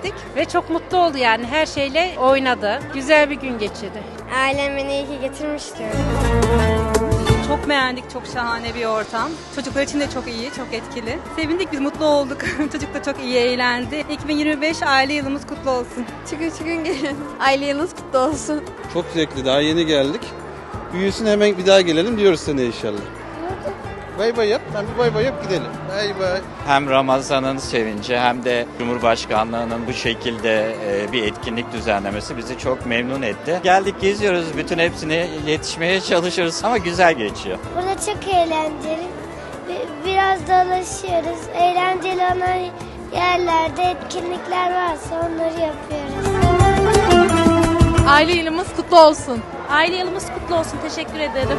geldik ve çok mutlu oldu yani her şeyle oynadı. Güzel bir gün geçirdi. Ailem beni iyi ki getirmiş diyorum. Çok beğendik, çok şahane bir ortam. Çocuklar için de çok iyi, çok etkili. Sevindik, biz mutlu olduk. Çocuk da çok iyi eğlendi. 2025 aile yılımız kutlu olsun. Çıkın çıkın gelin. Aile yılınız kutlu olsun. Çok zevkli. Daha yeni geldik. Büyüsün hemen bir daha gelelim diyoruz sene inşallah. Bay bay yap. Ben bir bay bay yap gidelim. Bay bay. Hem Ramazan'ın sevinci hem de Cumhurbaşkanlığının bu şekilde e, bir etkinlik düzenlemesi bizi çok memnun etti. Geldik geziyoruz, bütün hepsine yetişmeye çalışıyoruz ama güzel geçiyor. Burada çok eğlenceli. Bi- Biraz dolaşıyoruz. Eğlenceli olan yerlerde etkinlikler varsa onları yapıyoruz. Aile yılımız kutlu olsun. Aile yılımız kutlu olsun. Teşekkür ederim.